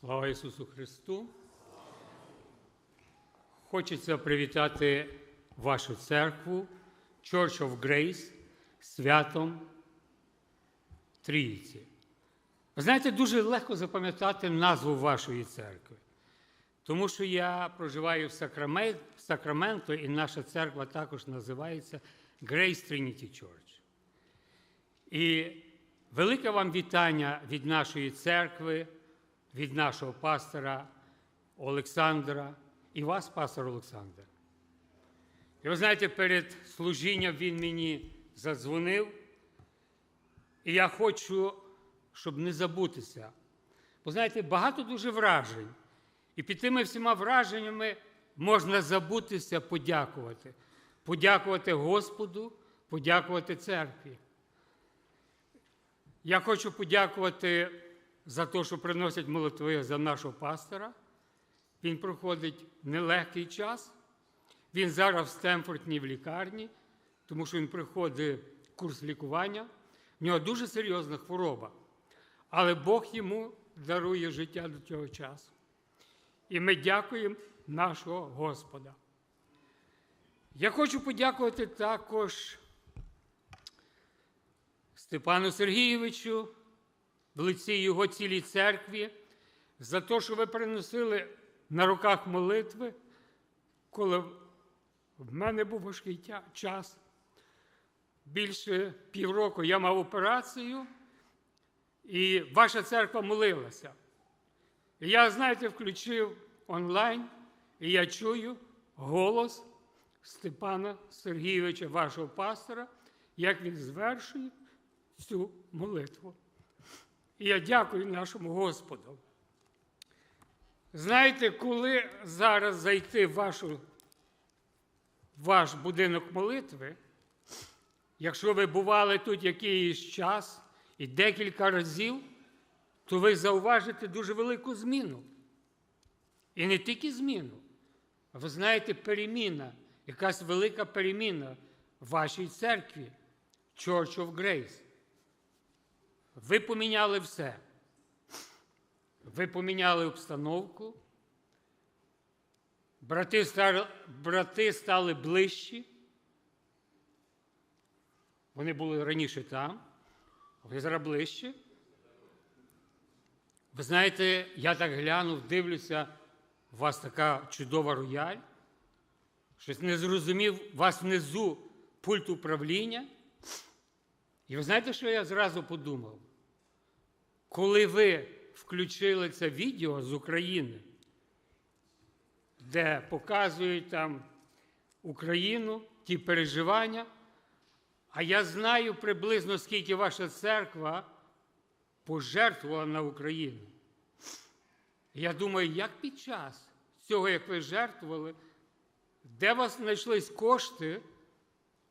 Слава Ісусу Христу! Хочеться привітати вашу церкву Church of Grace святом Трійці. Ви знаєте, дуже легко запам'ятати назву вашої церкви, тому що я проживаю в Сакраменто, і наша церква також називається Grace Trinity Church. І велике вам вітання від нашої церкви, від нашого пастора Олександра і вас, пастор Олександр. І ви знаєте, перед служінням він мені задзвонив, і я хочу, щоб не забутися. Бо знаєте, багато дуже вражень. І під тими всіма враженнями можна забутися, подякувати. Подякувати Господу, подякувати церкві. Я хочу подякувати за те, що приносять молитви за нашого пастора. Він проходить нелегкий час. Він зараз в Стемфордній в лікарні, тому що він приходить курс лікування. В нього дуже серйозна хвороба. Але Бог йому дарує життя до цього часу. І ми дякуємо нашого Господа. Я хочу подякувати також Степану Сергійовичу, в лиці його цілій церкві, за те, що ви приносили на руках молитви, коли в мене був важкий час. Більше півроку я мав операцію, і ваша церква молилася. І я, знаєте, включив онлайн, і я чую голос Степана Сергійовича, вашого пастора, як він звершує цю молитву. І я дякую нашому Господу. Знаєте, коли зараз зайти в вашу, ваш будинок молитви, якщо ви бували тут якийсь час і декілька разів, то ви зауважите дуже велику зміну. І не тільки зміну, а ви знаєте, переміна, якась велика переміна в вашій церкві, Church of Grace. Ви поміняли все. Ви поміняли обстановку. Брати стали, брати стали ближчі. Вони були раніше там, ви зараз ближче. Ви знаєте, я так глянув, дивлюся, у вас така чудова рояль. Щось не зрозумів, у вас внизу пульт управління. І ви знаєте, що я зразу подумав? Коли ви включили це відео з України, де показують там Україну, ті переживання, а я знаю приблизно, скільки ваша церква пожертвувала на Україну. Я думаю, як під час цього, як ви жертвували, де у вас знайшлись кошти,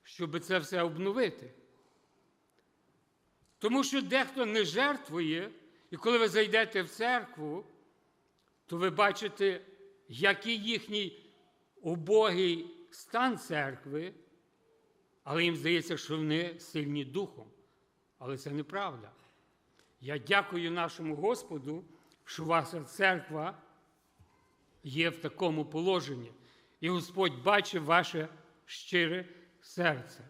щоб це все обновити? Тому що дехто не жертвує, і коли ви зайдете в церкву, то ви бачите, який їхній убогий стан церкви, але їм здається, що вони сильні духом. Але це неправда. Я дякую нашому Господу, що ваша церква є в такому положенні, і Господь бачить ваше щире серце.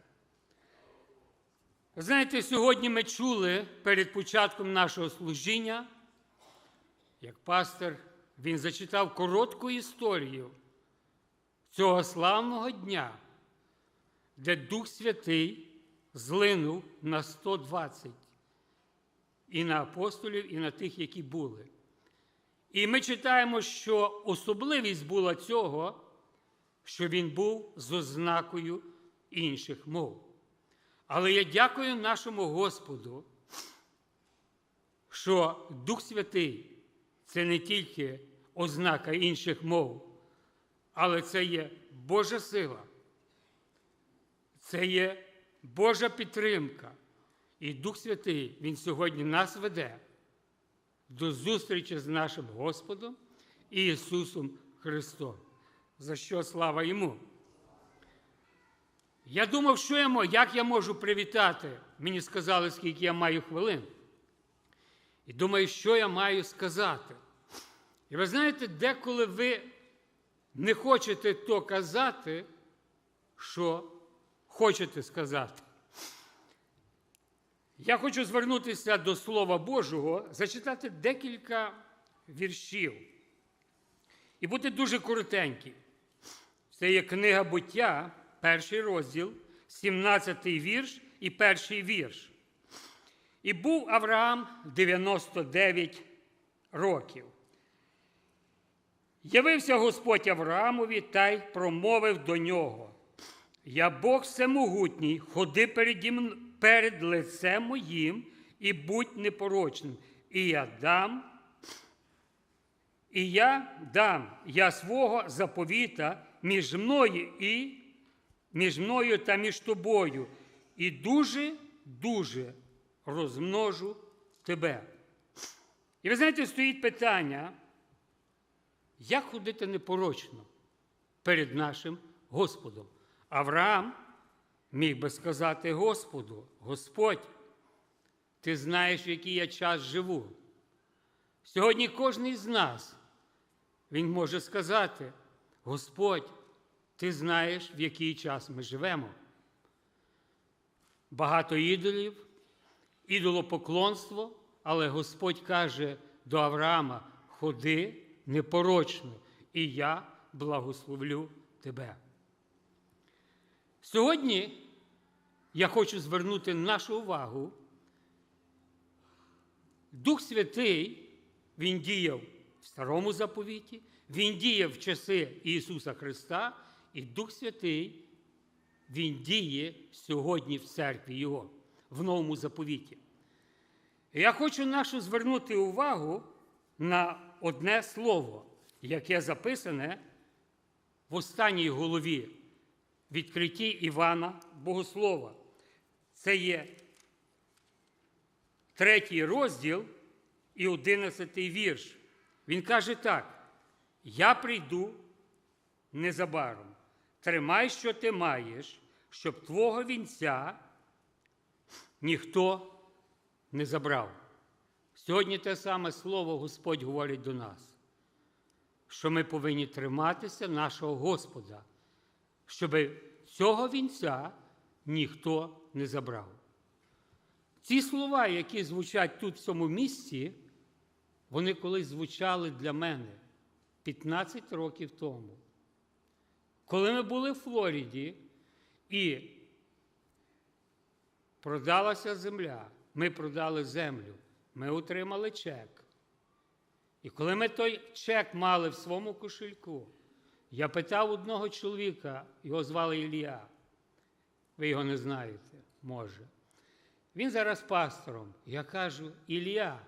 Знаєте, сьогодні ми чули перед початком нашого служіння, як пастор, він зачитав коротку історію цього славного дня, де Дух Святий злинув на 120 і на апостолів, і на тих, які були. І ми читаємо, що особливість була цього, що він був з ознакою інших мов. Але я дякую нашому Господу, що Дух Святий це не тільки ознака інших мов, але це є Божа сила, це є Божа підтримка. І Дух Святий, Він сьогодні нас веде до зустрічі з нашим Господом і Ісусом Христом. За що слава Йому! Я думав, що я можу, як я можу привітати. Мені сказали, скільки я маю хвилин. І думаю, що я маю сказати. І ви знаєте, деколи ви не хочете то казати, що хочете сказати. Я хочу звернутися до Слова Божого, зачитати декілька віршів. І бути дуже коротенький. Це є книга буття, перший розділ, 17 вірш і перший вірш. І був Авраам 99 років. Явився Господь Авраамові та й промовив до нього: Я Бог всемогутній, ходи перед лицем моїм і будь непорочним, і я дам, і я дам я свого заповіта між мною і між мною та між тобою, і дуже, дуже розмножу тебе. І ви знаєте, стоїть питання, як ходити непорочно перед нашим Господом. Авраам міг би сказати Господу, Господь, ти знаєш, в який я час живу. Сьогодні кожен з нас, він може сказати, Господь, ти знаєш, в який час ми живемо. Багато ідолів, ідолопоклонство, але Господь каже до Авраама: ходи непорочно, і я благословлю тебе. Сьогодні я хочу звернути нашу увагу. Дух Святий, Він діяв в Старому заповіті, Він діяв в часи Ісуса Христа, і Дух Святий, Він діє сьогодні в церкві Його, в новому заповіті. Я хочу нашу звернути увагу на одне слово, яке записане в останній голові відкритті Івана Богослова. Це є третій розділ і одинадцятий вірш. Він каже так: Я прийду незабаром. Тримай, що ти маєш, щоб твого вінця ніхто не забрав. Сьогодні те саме слово Господь говорить до нас, що ми повинні триматися нашого Господа, щоб цього вінця ніхто не забрав. Ці слова, які звучать тут в цьому місці, вони колись звучали для мене 15 років тому. Коли ми були в Флориді і продалася земля, ми продали землю, ми отримали чек. І коли ми той чек мали в своєму кошельку, я питав одного чоловіка, його звали Ілля. Ви його не знаєте, може. Він зараз пастором. Я кажу, Ілля,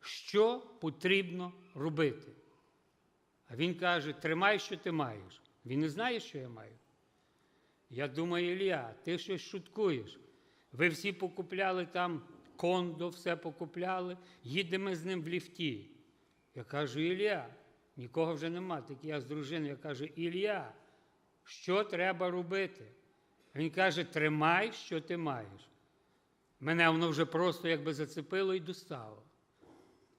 що потрібно робити? А він каже: тримай, що ти маєш. Він не знає, що я маю. Я думаю, Ілля, ти щось шуткуєш. Ви всі покупляли там кондо, все покупляли, їдемо з ним в ліфті. Я кажу, Ілля, нікого вже нема, так я з дружиною. Я кажу, Ілля, що треба робити? Він каже, тримай, що ти маєш. Мене воно вже просто якби зацепило і достало.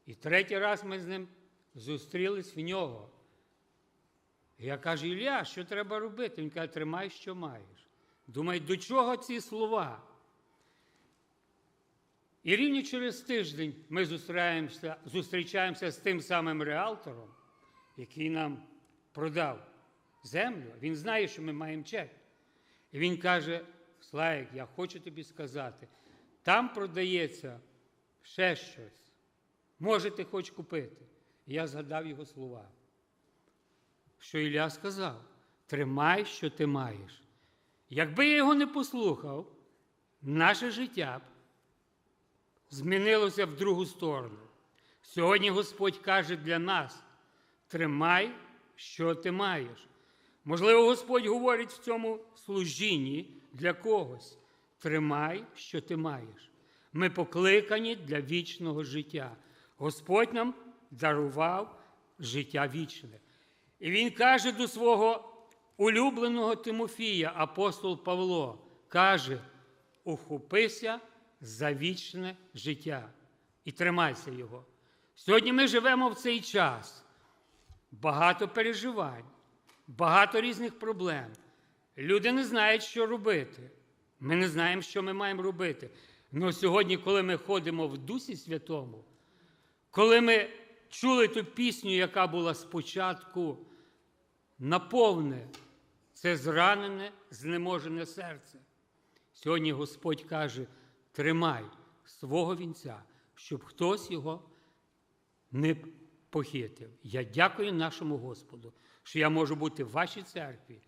І третій раз ми з ним зустрілись в нього. Я кажу, Ілля, що треба робити? Він каже, тримай, що маєш. Думаю, до чого ці слова? І рівно через тиждень ми зустрічаємося, зустрічаємося з тим самим реалтором, який нам продав землю. Він знає, що ми маємо чек. І він каже: Славік, я хочу тобі сказати, там продається ще щось. Може, ти хочеш купити. І я згадав його слова. Що Ілля сказав: тримай, що ти маєш. Якби я його не послухав, наше життя б змінилося в другу сторону. Сьогодні Господь каже для нас: тримай, що ти маєш. Можливо, Господь говорить в цьому служінні для когось. Тримай, що ти маєш. Ми покликані для вічного життя. Господь нам дарував життя вічне. І Він каже до свого улюбленого Тимофія, апостол Павло, каже: ухопися за вічне життя і тримайся його. Сьогодні ми живемо в цей час, багато переживань, багато різних проблем. Люди не знають, що робити. Ми не знаємо, що ми маємо робити. Але сьогодні, коли ми ходимо в Дусі Святому, коли ми чули ту пісню, яка була спочатку, наповне це зранене, знеможене серце. Сьогодні Господь каже: тримай свого вінця, щоб хтось його не похитив. Я дякую нашому Господу, що я можу бути в вашій церкві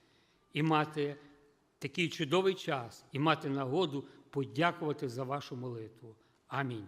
і мати такий чудовий час, і мати нагоду подякувати за вашу молитву. Амінь.